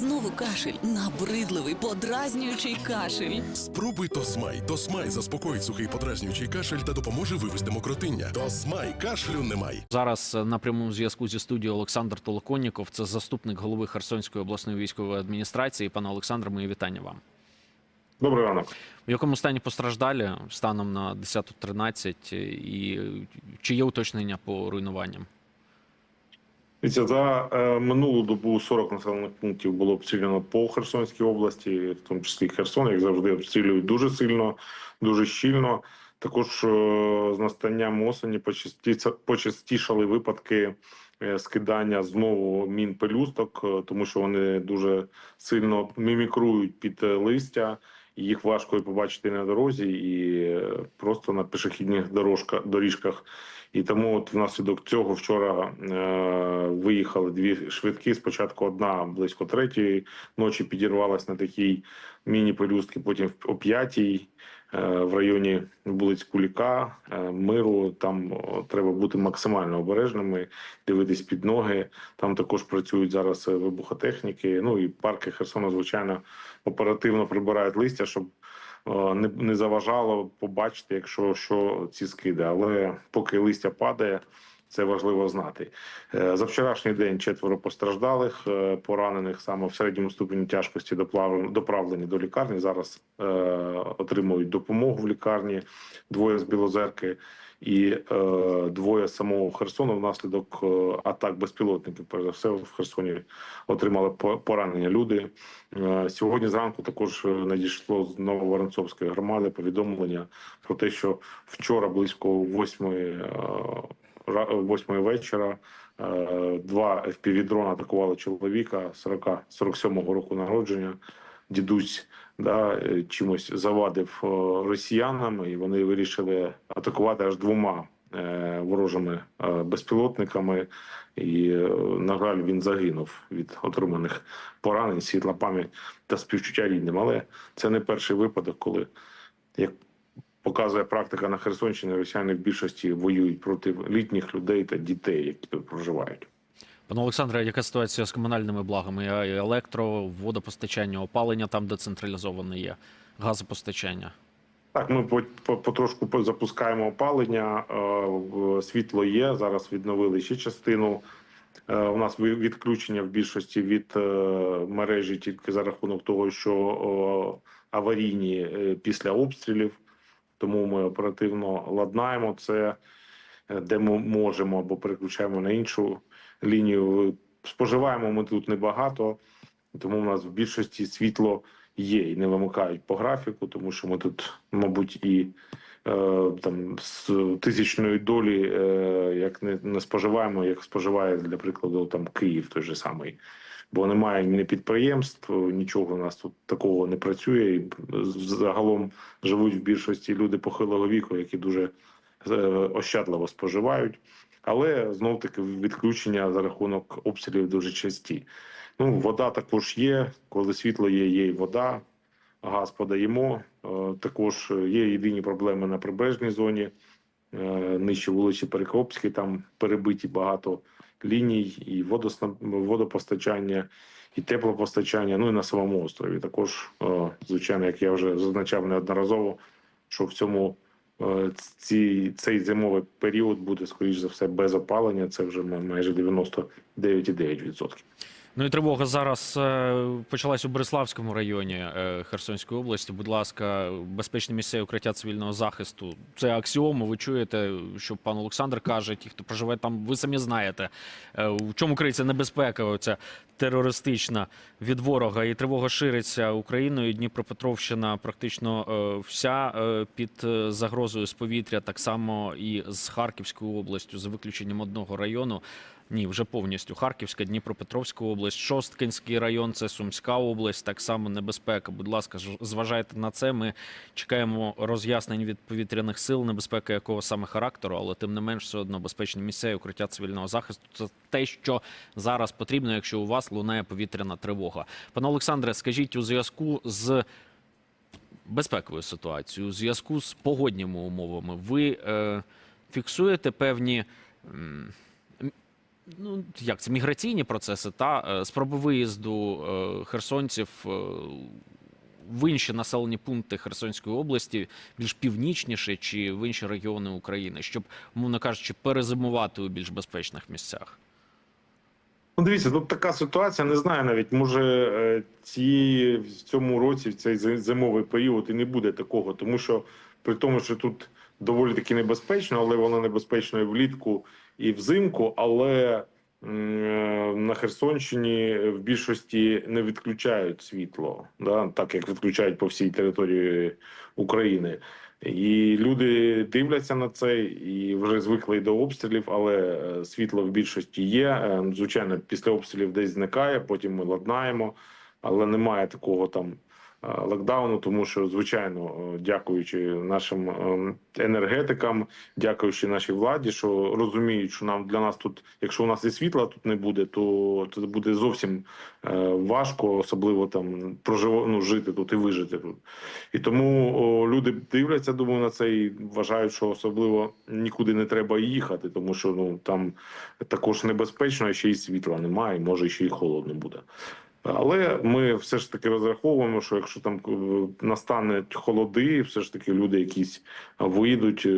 Знову кашель, набридливий, подразнюючий кашель. Спробуй Тосмай. Тосмай заспокоїть сухий подразнюючий кашель та допоможе вивести мокротиння. Тосмай кашлю немає. Зараз е, на прямому зв'язку зі студією Олександр Толоконніков, це заступник голови Херсонської обласної військової адміністрації. Пане Олександре, мої вітання вам. Добрий ранок. В якому стані постраждалі станом на 10.13 і чи є уточнення по руйнуванням? За е, минулу добу 40 населених пунктів було обстріляно по Херсонській області, в тому числі Херсон, як завжди, обстрілюють дуже сильно, дуже щільно. Також е, з настанням осені почасті- почастішали випадки е, скидання знову мін пелюсток, тому що вони дуже сильно мімікрують під листя. Їх важко і побачити на дорозі, і е, просто на пішохідних дорожках доріжках. І тому, от внаслідок цього, вчора е, виїхали дві швидкі. Спочатку одна близько третьої ночі підірвалась на такій міні-пелюстки, потім о п'ятій е, в районі вулиць Куліка, е, Миру. Там треба бути максимально обережними, дивитись під ноги. Там також працюють зараз вибухотехніки. Ну і парки Херсона, звичайно, оперативно прибирають листя, щоб е, не, не заважало побачити, якщо що ці скиди. Але поки листя падає, це важливо знати. Е, За вчорашній день четверо постраждалих, е, поранених саме в середньому ступені тяжкості доправлені до лікарні. Зараз е, отримують допомогу в лікарні. Двоє з Білозерки і е, двоє самого Херсону внаслідок е, атак безпілотників. Перш за все в Херсоні отримали по- поранення люди. Е, Сьогодні зранку також е, надійшло з Нововоронцовської громади повідомлення про те, що вчора близько восьмої е, восьмої вечора два FPV-дрона атакували чоловіка 40 47-го року народження. Дідусь да, е, чимось завадив е, росіянам, і вони вирішили атакувати аж двома е, ворожими безпілотниками. І, на жаль, він загинув від отриманих поранень, світла пам'ять та співчуття рідним. Але це не перший випадок, коли як показує практика на Херсонщині, росіяни в більшості воюють проти літніх людей та дітей, які тут проживають. Пане Олександре, яка ситуація з комунальними благами? Електро, водопостачання, опалення там, де централізоване є, газопостачання. Так, ми по, по, потрошку по- запускаємо опалення. Світло є. Зараз відновили ще частину. Е, У нас відключення в більшості від е, мережі тільки за рахунок того, що аварійні е, після обстрілів. Тому ми оперативно ладнаємо це, де ми можемо або переключаємо на іншу лінію. Споживаємо ми тут небагато, тому у нас в більшості світло є і не вимикають по графіку, тому що ми тут, мабуть, і е, там з тисячної долі, е, як не, не споживаємо, як споживає для прикладу там Київ той же самий. Бо немає ні підприємств, нічого у нас тут такого не працює. І загалом живуть в більшості люди похилого віку, які дуже е, ощадливо споживають. Але знов таки відключення за рахунок обстрілів дуже часті. Ну, вода також є. Коли світло є, є і вода. Газ подаємо. Е, Також є єдині проблеми на прибережній зоні. Е, Нижче вулиці Перекопській, там перебиті багато ліній, і водопостачання, і теплопостачання. Ну і на самому острові. Також, е, звичайно, як я вже зазначав неодноразово, що в цьому ці, цей зимовий період буде, скоріш за все, без опалення. Це вже ма- майже 99,9%. Ну і тривога зараз е, почалась у Бориславському районі е, Херсонської області. Будь ласка, безпечні місця укриття цивільного захисту. Це аксіома. Ви чуєте, що пан Олександр каже, ті, хто проживає там, ви самі знаєте, е, в чому криється небезпека, оця терористична від ворога. І тривога шириться Україною. Дніпропетровщина практично е, вся е, під е, загрозою з повітря, так само і з Харківською областю, за виключенням одного району. Ні, вже повністю Харківська, Дніпропетровська область, Шосткинський район, це Сумська область, так само небезпека. Будь ласка, зважайте на це. Ми чекаємо роз'яснень від повітряних сил, небезпека якого саме характеру, але тим не менш все одно безпечні місця і укриття цивільного захисту. Це те, що зараз потрібно, якщо у вас лунає повітряна тривога. Пане Олександре, скажіть у зв'язку з безпековою ситуацією, у зв'язку з погодніми умовами, ви е, фіксуєте певні. Ну як це міграційні процеси та е, спроби виїзду е, херсонців е, в інші населені пункти Херсонської області, більш північніше чи в інші регіони України, щоб, мовно кажучи, перезимувати у більш безпечних місцях. Ну, дивіться, тут така ситуація. Не знаю навіть, може ці в цьому році, в цей зимовий період, і не буде такого, тому що при тому, що тут доволі таки небезпечно, але воно небезпечно і влітку, і взимку. Але на Херсонщині в більшості не відключають світло, да, так як відключають по всій території України. І люди дивляться на це і вже звикли до обстрілів, але е, світло в більшості є. Е, Звичайно, після обстрілів десь зникає, потім ми ладнаємо, але немає такого там локдауну, тому що, звичайно, е, дякуючи нашим е, енергетикам, дякуючи нашій владі, що розуміють, що нам для нас тут, якщо у нас і світла тут не буде, то це буде зовсім е, важко, особливо там прожив... ну, жити тут і вижити тут. І тому люди дивляться, думаю, на це і вважають, що особливо нікуди не треба їхати, тому що ну там також небезпечно, а ще й світла немає, може ще й холодно буде. Але ми все ж таки розраховуємо, що якщо там е, настане холоди, все ж таки люди якісь виїдуть е,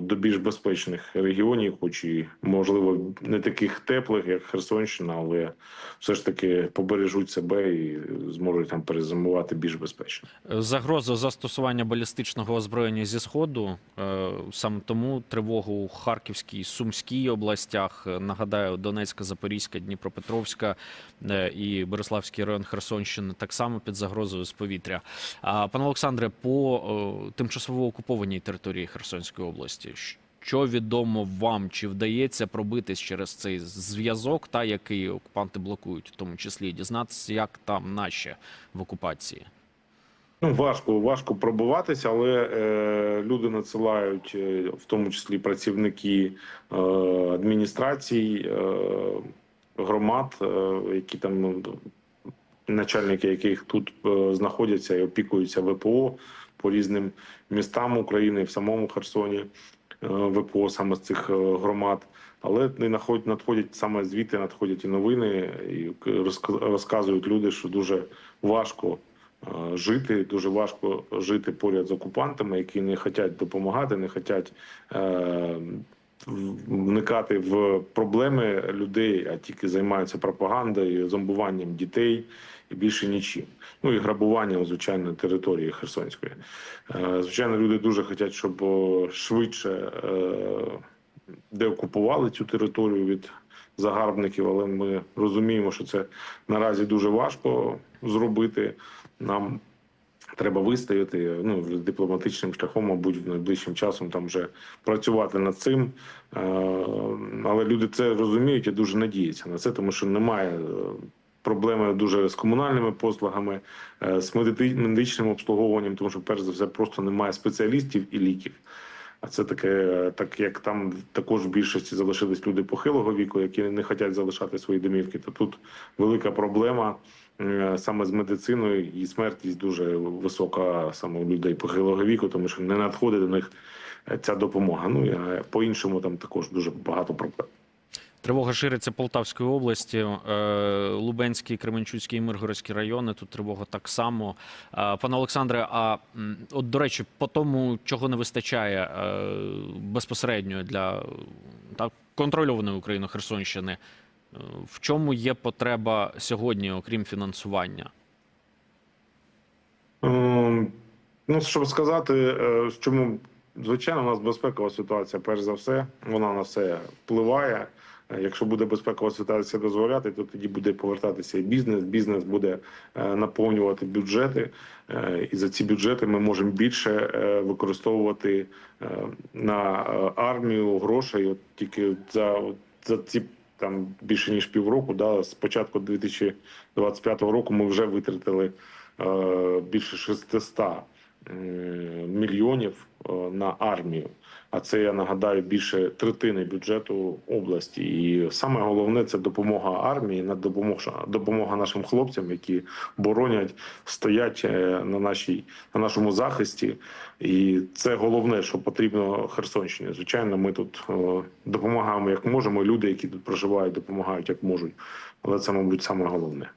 до більш безпечних регіонів, хоч і можливо не таких теплих, як Херсонщина, але все ж таки побережуть себе і зможуть там перезимувати більш безпечно. Загроза застосування балістичного озброєння зі сходу е, саме тому тривогу у Харківській, Сумській областях. Нагадаю, Донецька, Запорізька, Дніпропетровська і Береславський район Херсонщини так само під загрозою з повітря. А пане Олександре, по тимчасово окупованій території Херсонської області. Що відомо вам, чи вдається пробитись через цей зв'язок, та який окупанти блокують, в тому числі дізнатися, як там наші в окупації? Ну, важко, важко пробуватися, але е, люди надсилають, е, в тому числі працівники е, адміністрацій, е, громад, е, які там ну, начальники, яких тут е, знаходяться і опікуються ВПО по різним містам України в самому Херсоні. е, ВПО саме з цих е, громад. Але не надходять саме звідти надходять і новини, і розка- розказують люди, що дуже важко жити, дуже важко жити поряд з окупантами, які не хочуть допомагати, не хочуть вникати в проблеми людей, а тільки займаються пропагандою, зомбуванням дітей і більше нічим. Ну і грабуванням, звичайно, території Херсонської. Е, Звичайно, люди дуже хочуть, щоб швидше е, деокупували цю територію від загарбників, але ми розуміємо, що це наразі дуже важко зробити. Нам треба вистояти ну, дипломатичним шляхом, мабуть, найближчим часом там вже працювати над цим. Е, Але люди це розуміють і дуже надіються на це, тому що немає. е, Проблеми дуже з комунальними послугами, е, з медичним обслуговуванням, тому що перш за все просто немає спеціалістів і ліків. А це таке, так як там також в більшості залишились люди похилого віку, які не хочуть залишати свої домівки, то тут велика проблема саме з медициною, і смертність дуже висока саме у людей похилого віку, тому що не надходить до них е, ця допомога. Ну і по іншому там також дуже багато проблем. Тривога шириться Полтавської області, е, Лубенський, Кременчуцький і Миргородський райони. Тут тривога так само. Е, Пане Олександре, а от до речі, по тому, чого не вистачає е, безпосередньо для так, контрольованої України Херсонщини, е, в чому є потреба сьогодні, окрім фінансування? Ем, Ну, щоб сказати, е, чому звичайно у нас безпекова ситуація, перш за все, вона на все впливає. Е, Якщо буде безпекова ситуація дозволяти, то тоді буде повертатися і бізнес. Бізнес буде е, наповнювати бюджети, е, і за ці бюджети ми можемо більше е, використовувати е, на е, армію грошей. От тільки за, за ці там більше ніж півроку, да, з початку 2025 року ми вже витратили е, більше 600 е, мільйонів е, на армію. А це я нагадаю більше третини бюджету області. І саме головне це допомога армії, на допомога, допомога нашим хлопцям, які боронять, стоять е, на нашій на нашому захисті. І це головне, що потрібно Херсонщині. Звичайно, ми тут е, допомагаємо як можемо. Люди, які тут проживають, допомагають як можуть. Але це, мабуть, саме головне.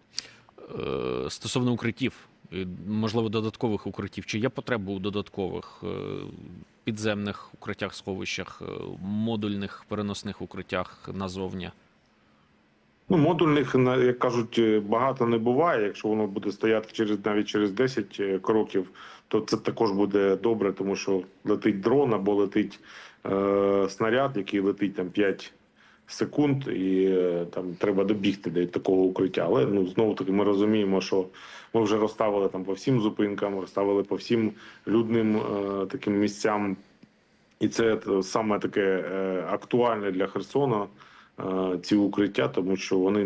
Е, Стосовно укриттів, е, можливо, додаткових укриттів, чи є потреба у додаткових е, підземних укриттях, сховищах, е, модульних переносних укриттях назовні? Ну, модульних, як кажуть, е, багато не буває. Якщо воно буде стояти через навіть через 10 е, кроків, то це також буде добре, тому що летить дрон або летить е, снаряд, який летить там 5 секунд, і е, там треба добігти до такого укриття. Але ну знову таки ми розуміємо, що ми вже розставили там по всім зупинкам, розставили по всім людним е, таким місцям. І це е, саме таке е, актуальне для Херсона е, ці укриття, тому що вони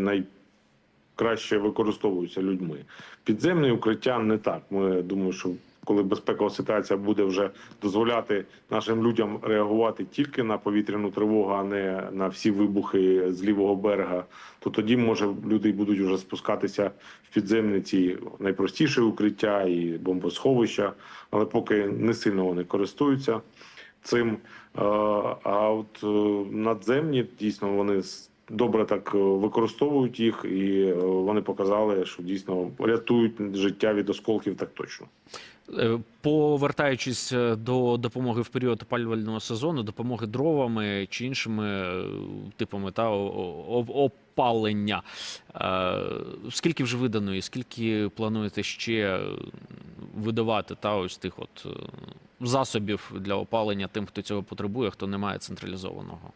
найкраще використовуються людьми. Підземні укриття не так. Ми думаю, що коли безпекова ситуація буде вже дозволяти нашим людям реагувати тільки на повітряну тривогу, а не на всі вибухи з лівого берега, то тоді може люди будуть вже спускатися в підземні ці найпростіші укриття і бомбосховища, але поки не сильно вони користуються цим. Е, А от е, надземні дійсно вони добре так е, використовують їх, і е, вони показали, що дійсно рятують життя від осколків так точно. Е, Повертаючись до допомоги в період опалювального сезону, допомоги дровами чи іншими типами та опалення. Скільки вже видано і скільки плануєте ще видавати та ось тих от засобів для опалення тим, хто цього потребує, хто не має централізованого?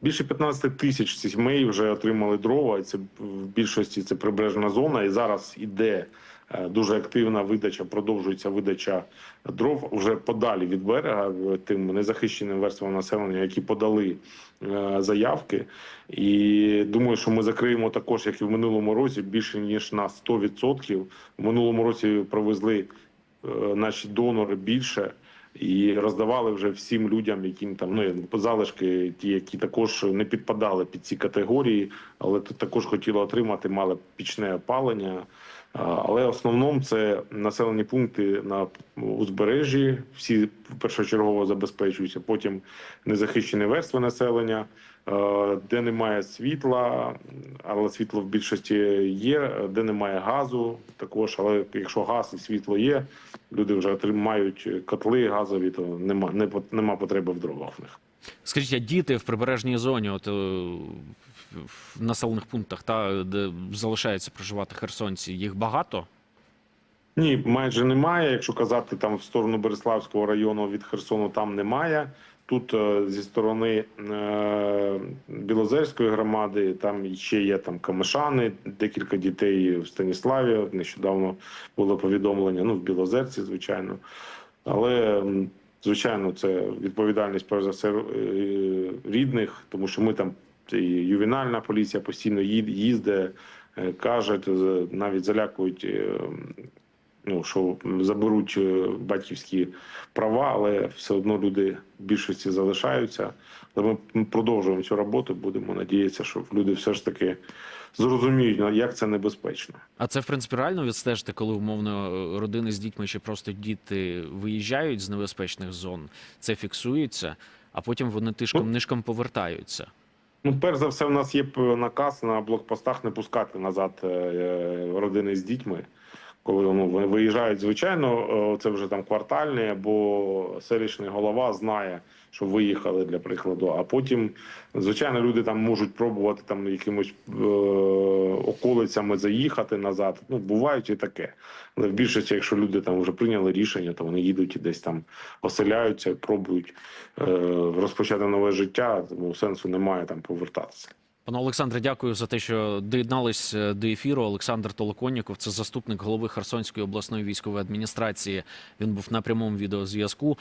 Більше 15 тисяч сімей вже отримали дрова. Це в більшості це прибережна зона. І зараз іде е, дуже активна видача, продовжується видача дров вже подалі від берега в тим незахищеним верствам населення, які подали е, заявки. І думаю, що ми закриємо також, як і в минулому році, більше ніж на 100%. В минулому році провезли е, наші донори більше. І роздавали вже всім людям, яким там ну залишки, ті, які також не підпадали під ці категорії, але тут також хотіли отримати, мали пічне опалення. Але в основному це населені пункти на узбережжі, всі першочергово забезпечуються. Потім незахищені верстви населення, е, де немає світла, але світло в більшості є, де немає газу, також. Але якщо газ і світло є, люди вже мають котли газові, то нема, нема потреби в дровах в них. Скажіть, а діти в прибережній зоні, от е, в населених пунктах, та де залишаються проживати херсонці, їх багато? Ні, майже немає. Якщо казати там в сторону Береславського району від Херсону, там немає. Тут е, зі сторони е, Білозерської громади там ще є там камешани, декілька дітей в Станіславі. Нещодавно було повідомлення. Ну в Білозерці, звичайно. Але звичайно, це відповідальність перш за все е, рідних, тому що ми там і ювенальна поліція постійно їздить, е, каже, навіть залякують. Ну, що заберуть е, батьківські права, але все одно люди в більшості залишаються. Але ми продовжуємо цю роботу. Будемо надіятися, що люди все ж таки зрозуміють, ну, як це небезпечно. А це в принципі реально відстежити, коли умовно е, родини з дітьми чи просто діти виїжджають з небезпечних зон, це фіксується, а потім вони тишком нишком повертаються. Ну, перш за все, в нас є наказ на блокпостах не пускати назад е, родини з дітьми. Коли ну, виїжджають, звичайно, е, це вже там квартальний або селищний голова знає, що виїхали для прикладу. А потім, звичайно, люди там можуть пробувати там якимось е, околицями заїхати назад. Ну, бувають і таке. Але в більшості, якщо люди там вже прийняли рішення, то вони їдуть і десь там оселяються, пробують е, розпочати нове життя, тому сенсу немає там повертатися. Пане Олександре, дякую за те, що доєднались е, до ефіру. Олександр Толоконніков, це заступник голови Херсонської обласної військової адміністрації. Він був на прямому відеозв'язку.